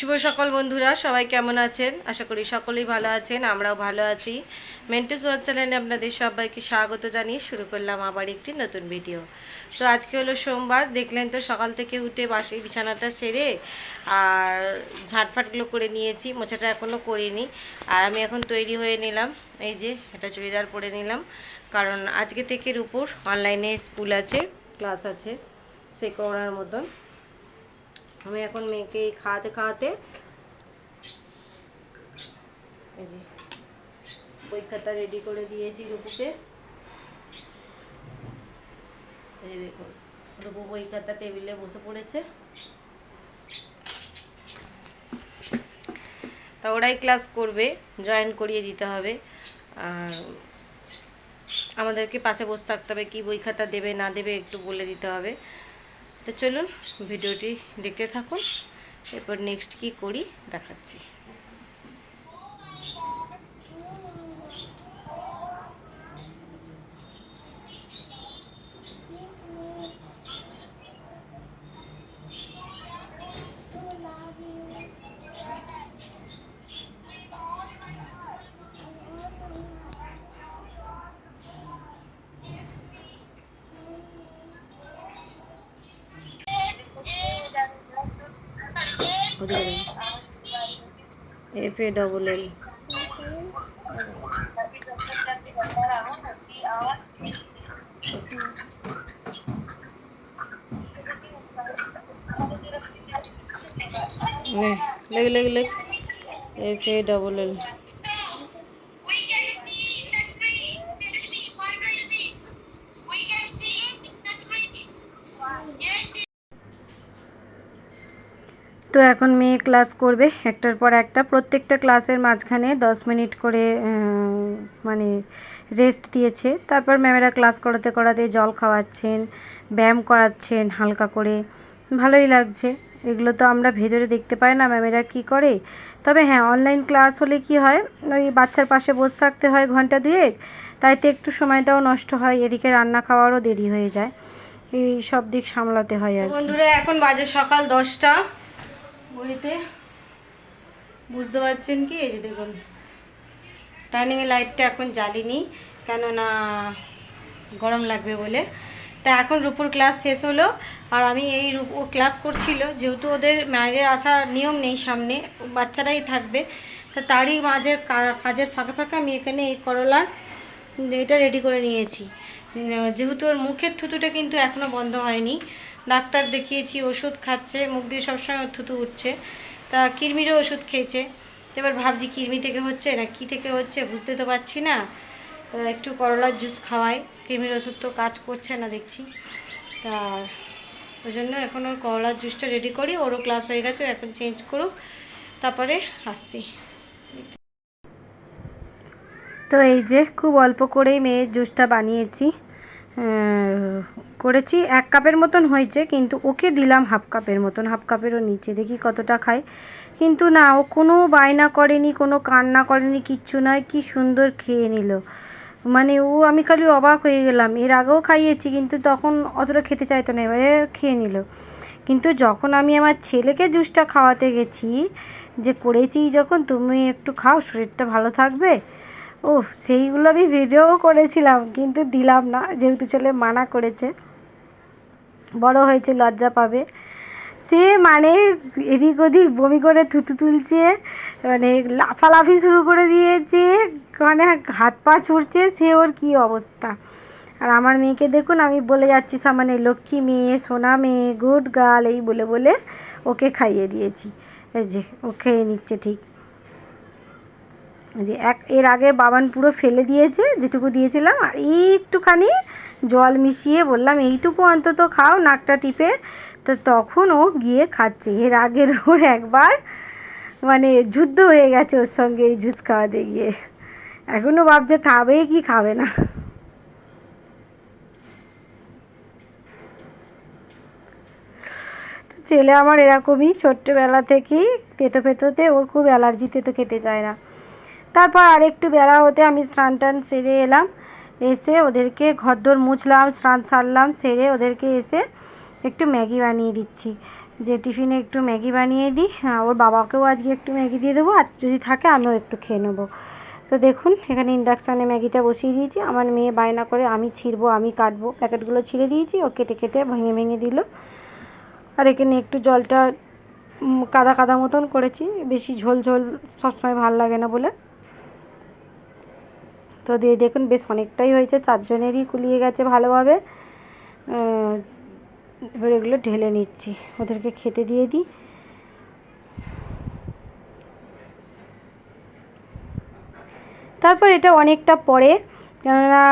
শুভ সকল বন্ধুরা, সবাই কেমন আছেন? আশা করি সকলেই ভালো আছেন, আমরাও ভালো আছি। মেন্টেস ওয়ার চ্যানেলে আপনাদের সবাইকে স্বাগত জানিয়ে শুরু করলাম আবার একটি নতুন ভিডিও তো আজকে হলো সোমবার, দেখলেন তো সকাল থেকে উঠে বাসি বিছানাটা সেরে আর ঝাঁটফাটগুলো করে নিয়েছি, মোছাটা এখনও করিনি। আর আমি এখন তৈরি হয়ে নিলাম, এই যে এটা চুড়িদার পরে নিলাম। কারণ আজকে থেকে রূপুর অনলাইনে স্কুল আছে ক্লাস আছে, সেই করোনার মতন। আমি এখন মেয়েকে এই খাওয়াতে খাওয়াতে এই যে খাতা রেডি করে দিয়েছি রূপুকে এই দেখুন রূপু খাতা টেবিলে বসে পড়েছে তা ওরাই ক্লাস করবে জয়েন করিয়ে দিতে হবে আর আমাদেরকে পাশে বসে থাকতে হবে কী বই খাতা দেবে না দেবে একটু বলে দিতে হবে তো চলুন ভিডিওটি দেখতে থাকুন। এরপর নেক্সট কি করি দেখাচ্ছি। F A L leg leg leg. F A double L তো এখন মেয়ে ক্লাস করবে, একটার পর একটা। প্রত্যেকটা ক্লাসের মাঝখানে দশ মিনিট করে মানে রেস্ট দিয়েছে। তারপর ম্যামেরা ক্লাস করাতে করাতে জল খাওয়াচ্ছেন, ব্যায়াম করাচ্ছেন হালকা করে। ভালোই লাগছে। এগুলো তো আমরা ভেতরে দেখতে পাই না ম্যামেরা কি করে। তবে হ্যাঁ অনলাইন ক্লাস হলে কি হয়, ওই বাচ্চার পাশে বসে থাকতে হয় ঘণ্টা দুয়েক, তাইতে একটু সময়টাও নষ্ট হয়, এদিকে রান্না খাওয়ারও দেরি হয়ে যায়। এই সব দিক সামলাতে হয় আর। বন্ধুরা, এখন বাজে সকাল দশটা। ঘড়িতে? বুঝতে পারছেন কি? এই যে দেখুন ডাইনিংয়ের লাইটটা এখন জ্বালিনি, কেননা গরম লাগবে বলে। তা এখন রূপুর ক্লাস শেষ হলো, আর আমি এই রূপ, ও ক্লাস করছিল, যেহেতু ওদের মায়েদের আসার নিয়ম নেই সামনে, বাচ্চারাই থাকবে, তা তারই মাঝে কাজের ফাঁকে ফাঁকে আমি এখানে এই করলার এটা রেডি করে নিয়েছি। যেহেতু ওর মুখের থুতুটা কিন্তু এখনও বন্ধ হয়নি ডাক্তার দেখিয়েছি, ওষুধ খাচ্ছে, মুখ দিয়ে সবসময় ওর থুতু উঠছে। তা কিরমিরও ওষুধ খেয়েছে। এবার ভাবছি কিরমি থেকে হচ্ছে না, কি থেকে হচ্ছে বুঝতে তো পারছি না। একটু করলার জুস খাওয়াই কিরমির ওষুধ তো কাজ করছে না দেখছি। তা ওই জন্য এখন ওর করলার জুসটা রেডি করি, ওরও ক্লাস হয়ে গেছে, এখন চেঞ্জ করুক, তারপরে আসছি। তো এই যে খুব অল্প করেই মেয়ের জুসটা বানিয়েছি। করেছি, এক কাপের মতন হয়েছে, কিন্তু ওকে দিলাম হাফ কাপের মতন, হাফ কাপেরও নিচে, দেখি কতটা খায় কিন্তু না, ও কোনো বায়না করেনি, কোনো কান্না করেনি, কিচ্ছু নয়, কি সুন্দর খেয়ে নিল। মানে ও, আমি খালি অবাক হয়ে গেলাম, এর আগেও খাইয়েছি, কিন্তু তখন অতটা খেতে চাইতো না, এবারে খেয়ে নিল। কিন্তু যখন আমি আমার ছেলেকে জুসটা খাওয়াতে গেছি, যে করেছি যখন, তুমি একটু খাও, শরীরটা ভালো থাকবে ও সেইগুলো আমি ভিডিও করেছিলাম, কিন্তু দিলাম না, যেহেতু ছেলে মানা করেছে। বড় হয়েছে, লজ্জা পাবে। সে মানে এদিক ওদিক বমি করে থুতু তুলছে মানে লাফালাফি শুরু করে দিয়েছে মানে হাত পা ছুটছে সে ওর কী অবস্থা? আর আমার মেয়েকে দেখুন, আমি বলে যাচ্ছি সামানে লক্ষ্মী মেয়ে, সোনা মেয়ে, গুড গার্ল, এই বলে বলে ওকে খাইয়ে দিয়েছি। যে, ও খেয়ে নিচ্ছে ঠিক। যে এক, এর আগে বাবান পুরো ফেলে দিয়েছে, যেটুকু দিয়েছিলাম, আর একটুখানি জল মিশিয়ে বললাম, এইটুকু অন্তত খাও, নাকটা টিপে। তো তখন ও গিয়ে খাচ্ছে। এর আগের ওর একবার মানে যুদ্ধ হয়ে গেছে ওর সঙ্গে এই জুস খাওয়াতে গিয়ে। এখনও ভাবছে, খাবে কি খাবে না? ছেলে আমার এরকমই, ছোট্টবেলা থেকেই তেতো ফেতোতে ওর খুব অ্যালার্জি তেতো খেতে চায় না। তারপর আরেকটু বেলা হতে আমি স্নান টান সেরে এলাম। এসে ওদেরকে ঘরদোর মুছলাম, স্নান সারলাম, সেরে ওদেরকে এসে একটু ম্যাগি বানিয়ে দিচ্ছি। যে টিফিনে একটু ম্যাগি বানিয়ে দিই হ্যাঁ ওর বাবাকেও আজকে একটু ম্যাগি দিয়ে দেবো, আর যদি থাকে আমিও একটু খেয়ে নেব। তো দেখুন, এখানে ইন্ডাকশানে ম্যাগিটা বসিয়ে দিয়েছি। আমার মেয়ে বায়না করে আমি ছিঁড়বো, আমি কাটবো। প্যাকেটগুলো ছিঁড়ে দিয়েছি, ও কেটে কেটে ভেঙে ভেঙে দিল। আর এখানে একটু জলটা কাদা কাদা মতন করেছি। বেশি ঝোল ঝোল সবসময় ভালো লাগে না বলে। তো দিয়ে দেখুন বেশ অনেকটাই হয়েছে, চারজনেরই কুলিয়ে গেছে ভালোভাবে। এবার এগুলো ঢেলে নিচ্ছি, ওদেরকে খেতে দিয়ে দিই। তারপর এটা অনেকটা পরে, কেননা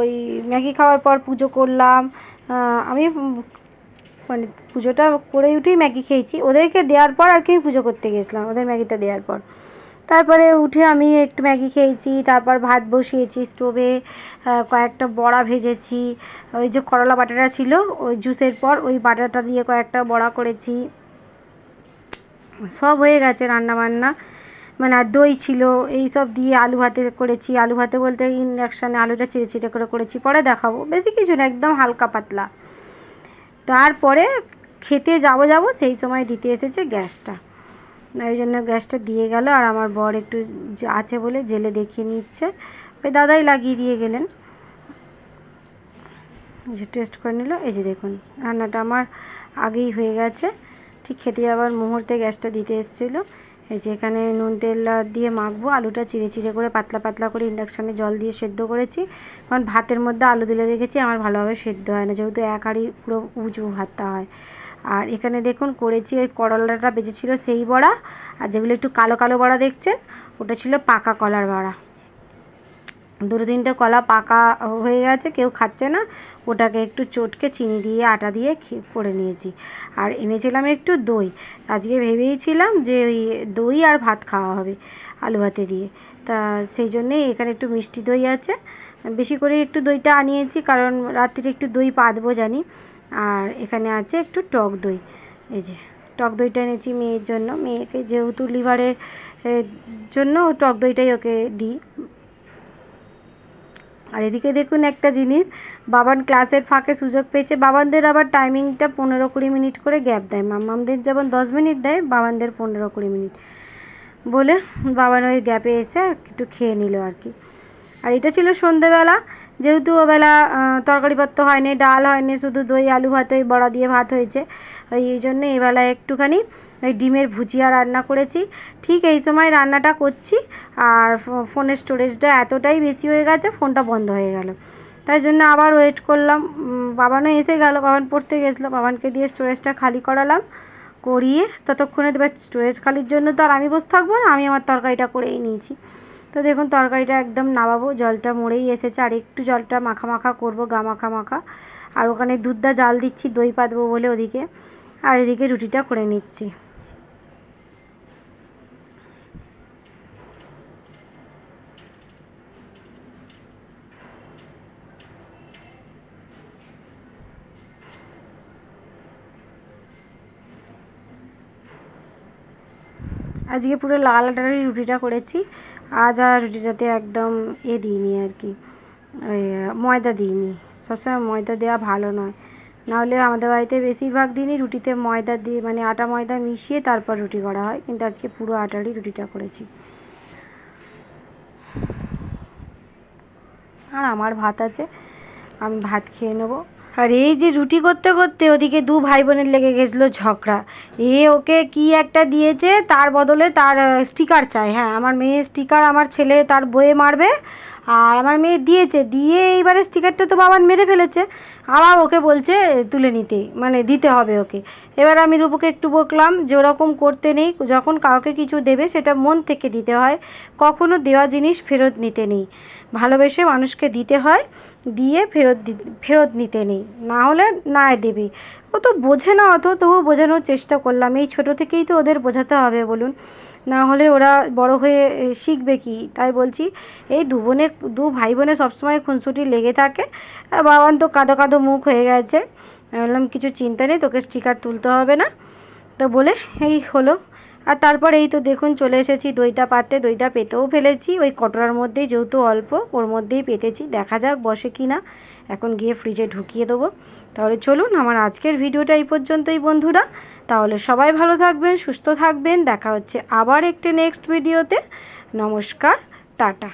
ওই ম্যাগি খাওয়ার পর পুজো করলাম আমি মানে পুজোটা করে উঠেই ম্যাগি খেয়েছি। ওদেরকে দেওয়ার পর আর কি পুজো করতে গেছিলাম, ওদের ম্যাগিটা দেওয়ার পর। তারপরে উঠে আমি একটু ম্যাগি খেয়েছি, তারপর ভাত বসিয়েছি স্টোভে কয়েকটা বড়া ভেজেছি। ওই যে করলা বাটাটা ছিল, ওই জুসের পর ওই বাটাটা দিয়ে কয়েকটা বড়া করেছি। সব হয়ে গেছে রান্না বান্না মানে আর দই ছিল, এই সব দিয়ে আলু ভাতে করেছি। আলু ভাতে বলতে ইন্ডাকশানে আলুটা চিড়ে চিড়ে করে করেছি, পরে দেখাবো। বেশি কিছু না, একদম হালকা পাতলা। তারপরে খেতে যাব যাব সেই সময় দিতে এসেছে গ্যাসটা। ওই জন্য গ্যাসটা দিয়ে গেল আর আমার বর একটু আছে বলে জেলে দেখিয়ে নিচ্ছে। ওই দাদাই লাগিয়ে দিয়ে গেলেন। যে টেস্ট করে নিল। এই যে দেখুন, রান্নাটা আমার আগেই হয়ে গেছে। ঠিক খেতে যাওয়ার মুহূর্তে গ্যাসটা দিতে এসেছিল। এই যে এখানে নুন তেল দিয়ে মাখবো। আলুটা চিড়ে চিড়ে করে পাতলা পাতলা করে ইন্ডাকশানে জল দিয়ে সেদ্ধ করেছি। কারণ ভাতের মধ্যে আলু দিলে দেখেছি আমার ভালোভাবে সেদ্ধ হয় না। যেহেতু এক হাঁড়ি পুরো উঁচু ভাতটা হয়। আর এখানে দেখুন করেছি ওই করলাটা বেঁচেছিল সেই বড়া, আর যেগুলো একটু কালো কালো বড়া দেখছেন, ওটা ছিল পাকা কলার বড়া। দুটো তিনটে কলা পাকা হয়ে গেছে, কেউ খাচ্ছে না, ওটাকে একটু চটকে চিনি দিয়ে, আটা দিয়ে করে নিয়েছি। আর এনেছিলাম একটু দই, আজকে ভেবেইছিলাম যে ওই দই আর ভাত খাওয়া হবে আলু ভাতে দিয়ে। তা সেই জন্যেই এখানে একটু মিষ্টি দই আছে। বেশি করে একটু দইটা আনিয়েছি, কারণ রাত্রিরে একটু দই পাতবো জানি। আর এখানে আছে একটু টক দই। এই যে, টক দইটা এনেছি মেয়ের জন্য। মেয়েকে যেহেতু লিভারের জন্য টক দইটাই ওকে দিই। আর এদিকে দেখুন একটা জিনিস, বাবান ক্লাসের ফাঁকে সুযোগ পেয়েছে। বাবানদের আবার টাইমিংটা পনেরো কুড়ি মিনিট করে গ্যাপ দেয়। মাম্মামদের যেমন দশ মিনিট দেয়, বাবানদের পনেরো কুড়ি মিনিট। বলে বাবান ওই গ্যাপে এসে একটু খেয়ে নিল আর কি। আর এটা ছিল সন্ধেবেলা, যেহেতু ওবেলা তরকারিপত্র হয়নি, ডাল হয়নি, শুধু দই, আলু ভাত, ওই বড়া দিয়ে ভাত হয়েছে। ওই এই জন্য এবেলা একটুখানি ওই ডিমের ভুজিয়া রান্না করেছি। ঠিক এই সময় রান্নাটা করছি, আর ফোনের স্টোরেজটা এতটাই বেশি হয়ে গেছে, ফোনটা বন্ধ হয়ে গেল। তাই জন্য আবার ওয়েট করলাম। বাবানও এসে গেল, বাবান পড়তে গেছিল, বাবানকে দিয়ে স্টোরেজটা খালি করালাম, করিয়ে ততক্ষণে এবার স্টোরেজ খালির জন্য তো আর আমি বসে থাকব না, আমি আমার তরকারিটা করেই নিয়েছি। তো দেখুন, তরকারিটা একদম নামাবো। জলটা মরেই এসেছে। আর একটু জলটা মাখা মাখা করব, গা মাখা মাখা আর ওখানে দুধটা জাল দিচ্ছি, দই পাতবো বলে ওদিকে। আর এদিকে রুটিটা করে নিচ্ছি। আজকে পুরো লাল আটারই রুটিটা করেছি। আজ আর রুটিটাতে একদম এ দিইনি আর কি। ময়দা দিইনি। সবসময় ময়দা দেওয়া ভালো নয়। নাহলে আমাদের বাড়িতে বেশিরভাগ দিনই রুটিতে ময়দা দিয়ে মানে আটা ময়দা মিশিয়ে তারপর রুটি করা হয়। কিন্তু আজকে পুরো আটারই রুটিটা করেছি। আর আমার ভাত আছে, আমি ভাত খেয়ে নেব। আর এই যে রুটি করতে করতে ওদিকে দু ভাই বোনের লেগে গেছিল ঝগড়া। এ ওকে কি একটা দিয়েছে, তার বদলে তার স্টিকার চাই। হ্যাঁ আমার মেয়ে স্টিকার আমার ছেলে তার বয়ে মারবে আর আমার মেয়ে দিয়েছে। দিয়ে এইবারে স্টিকারটা তো বাবান মেরে ফেলেছে। আবার ওকে বলছে, তুলে নিতে। মানে দিতে হবে ওকে। এবার আমি রূপকে একটু বকলাম যে ওরকম করতে নেই। যখন কাউকে কিছু দেবে সেটা মন থেকে দিতে হয়। কখনো দেওয়া জিনিস ফেরত নিতে নেই। ভালোবেসে মানুষকে দিতে হয়। দিয়ে ফেরত ফেরত নিতে নেই। না হলে না দেবে। ও তো বোঝে না অত, তবুও বোঝানোর চেষ্টা করলাম। এই ছোটো থেকেই তো ওদের বোঝাতে হবে বলুন। না হলে ওরা বড় হয়ে শিখবে কি? তাই বলছি, এই দু বোনে, দু ভাই বোনে সবসময় খুনসুটি লেগে থাকে। বাবান তো কাঁদো কাঁদো মুখ হয়ে গেছে। বললাম, কিছু চিন্তা নেই, তোকে স্টিকার তুলতে হবে না। তো বলে, এই হলো। আর তারপর এই তো দেখুন চলে এসেছি দইটা পাতে দইটা পেতেও ফেলেছি। ওই কটোরার মধ্যেই যেহেতু অল্প, ওর মধ্যেই পেতেছি। দেখা যাক বসে কি না। এখন গিয়ে ফ্রিজে ঢুকিয়ে দেবো। তাহলে চলুন আমার আজকের ভিডিওটা এই পর্যন্তই বন্ধুরা। তাহলে সবাই ভালো থাকবেন, সুস্থ থাকবেন। দেখা হচ্ছে আবার একটি নেক্সট ভিডিওতে নমস্কার, টাটা।